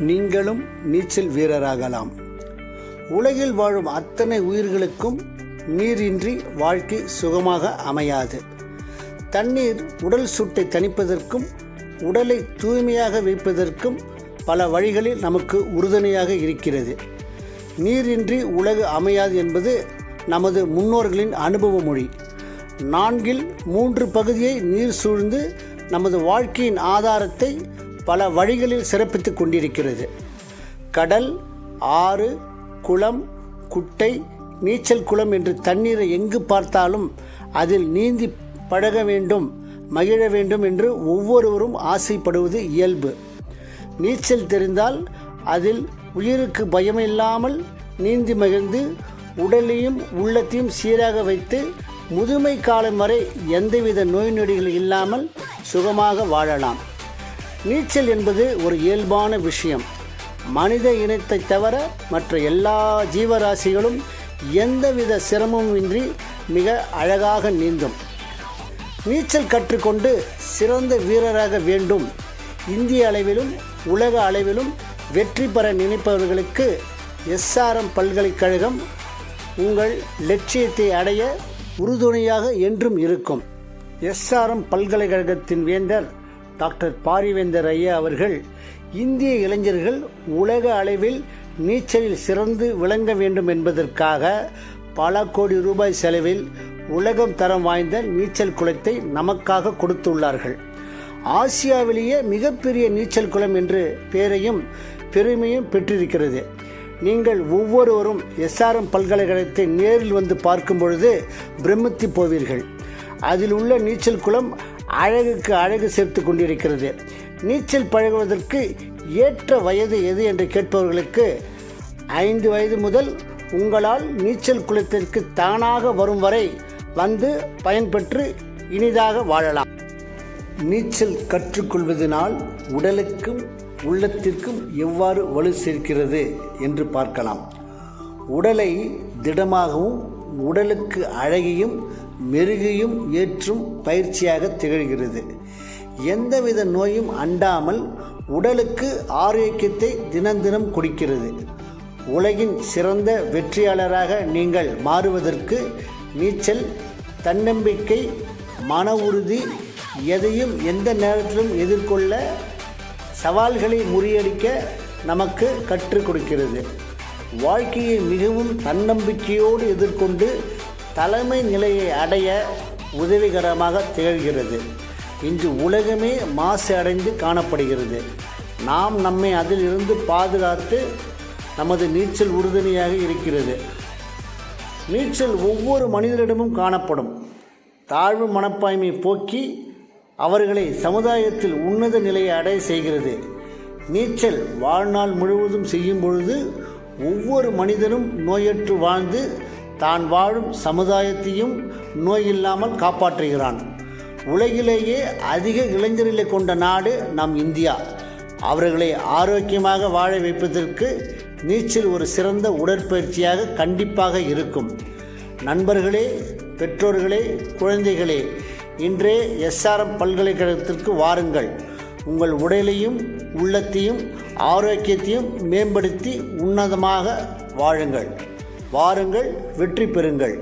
நீங்களும் நீச்சல் வீரராகலாம். உலகில் வாழும் அத்தனை உயிர்களுக்கும் நீரின்றி வாழ்க்கை சுகமாக அமையாது. தண்ணீர் உடல் சூட்டை தணிப்பதற்கும் உடலை தூய்மையாக வைப்பதற்கும் பல வழிகளில் நமக்கு உறுதுணையாக இருக்கிறது. நீரின்றி உலகு அமையாது என்பது நமது முன்னோர்களின் அனுபவ மொழி. நான்கில் மூன்று பகுதியை நீர் சூழ்ந்து நமது வாழ்க்கையின் ஆதாரத்தை பல வழிகளில் சிறப்பித்துக் கொண்டிருக்கிறது. கடல் ஆறு குளம் குட்டை நீச்சல் குளம் என்று தண்ணீரை எங்கு பார்த்தாலும் அதில் நீந்தி பழக வேண்டும் மகிழ வேண்டும் என்று ஒவ்வொருவரும் ஆசைப்படுவது இயல்பு. நீச்சல் தெரிந்தால் அதில் உயிருக்கு பயமில்லாமல் நீந்தி மகிழ்ந்து உடலையும் உள்ளத்தையும் சீராக வைத்து முதுமை காலம் வரை எந்தவித நோய் நொடிகள் இல்லாமல் சுகமாக வாழலாம். நீச்சல் என்பது ஒரு இயல்பான விஷயம். மனித இனத்தை தவிர மற்ற எல்லா ஜீவராசிகளும் எந்தவித சிரமமும் இன்றி மிக அழகாக நீந்தும். நீச்சல் கற்றுக்கொண்டு சிறந்த வீரராக வேண்டும். இந்திய அளவிலும் உலக அளவிலும் வெற்றி பெற நினைப்பவர்களுக்கு எஸ்ஆர்எம் பல்கலைக்கழகம் உங்கள் லட்சியத்தை அடைய உறுதுணையாக என்றும் இருக்கும். எஸ்ஆர்எம் பல்கலைக்கழகத்தின் வேந்தர் டாக்டர் பாரிவேந்தர் ஐயா அவர்கள் இந்திய இளைஞர்கள் உலக அளவில் நீச்சலில் சிறந்து விளங்க வேண்டும் என்பதற்காக பல கோடி ரூபாய் செலவில் உலகம் தரம் வாய்ந்த நீச்சல் குளத்தை நமக்காக கொடுத்துள்ளார்கள். ஆசியாவிலேயே மிகப்பெரிய நீச்சல் குளம் என்று பெயரையும் பெருமையும் பெற்றிருக்கிறது. நீங்கள் ஒவ்வொருவரும் எஸ்ஆர்எம் பல்கலைக்கழகத்தை நேரில் வந்து பார்க்கும் பொழுது பிரமித்து போவீர்கள். அதில் உள்ள நீச்சல் குளம் அழகுக்கு அழகு சேர்த்து கொண்டிருக்கிறது. நீச்சல் பழகுவதற்கு ஏற்ற வயது எது என்று கேட்பவர்களுக்கு ஐந்து வயது முதல் உங்களால் நீச்சல் குளத்திற்கு தானாக வரும் வரை வந்து பயன்பெற்று இனிதாக வாழலாம். நீச்சல் கற்றுக்கொள்வதனால் உடலுக்கும் உள்ளத்திற்கும் எவ்வாறு வலு சேர்க்கிறது என்று பார்க்கலாம். உடலை திடமாகவும் உடலுக்கு அழகையும் மெருகையும் ஏற்றும் பயிற்சியாக திகழ்கிறது. எந்தவித நோயும் அண்டாமல் உடலுக்கு ஆரோக்கியத்தை தினம் தினம் கொடுக்கிறது. உலகின் சிறந்த வெற்றியாளராக நீங்கள் மாறுவதற்கு நீச்சல் தன்னம்பிக்கை மன உறுதி எதையும் எந்த நேரத்திலும் எதிர்கொள்ள சவால்களை முறியடிக்க நமக்கு கற்றுக் கொடுக்கிறது. வாழ்க்கையை மிகவும் தன்னம்பிக்கையோடு எதிர்கொண்டு தலைமை நிலையை அடைய உதவிகரமாக திகழ்கிறது. இன்று உலகமே மாசு அடைந்து காணப்படுகிறது. நாம் நம்மை அதிலிருந்து பாதுகாத்து நமது நீச்சல் உறுதுணையாக இருக்கிறது. நீச்சல் ஒவ்வொரு மனிதரிடமும் காணப்படும். தாழ்வு மனப்பாய்மை போக்கி அவர்களை சமுதாயத்தில் உன்னத நிலையை அடைய செய்கிறது. நீச்சல் வாழ்நாள் முழுவதும் செய்யும் பொழுது ஒவ்வொரு மனிதனும் நோயற்று வாழ்ந்து தான் வாழும் சமுதாயத்தையும் நோய் இல்லாமல் காப்பாற்றுகிறான். உலகிலேயே அதிக இளைஞர்களை கொண்ட நாடு நம் இந்தியா. அவர்களை ஆரோக்கியமாக வாழ வைப்பதற்கு நீச்சல் ஒரு சிறந்த உடற்பயிற்சியாக கண்டிப்பாக இருக்கும். நண்பர்களே பெற்றோர்களே குழந்தைகளே இன்றே எஸ்ஆர்எம் பல்கலைக்கழகத்திற்கு வாருங்கள். உங்கள் உடலையும் உள்ளத்தையும் ஆரோக்கியத்தையும் மேம்படுத்தி உன்னதமாக வாழுங்கள். வாருங்கள் வெற்றி பெறுங்கள்.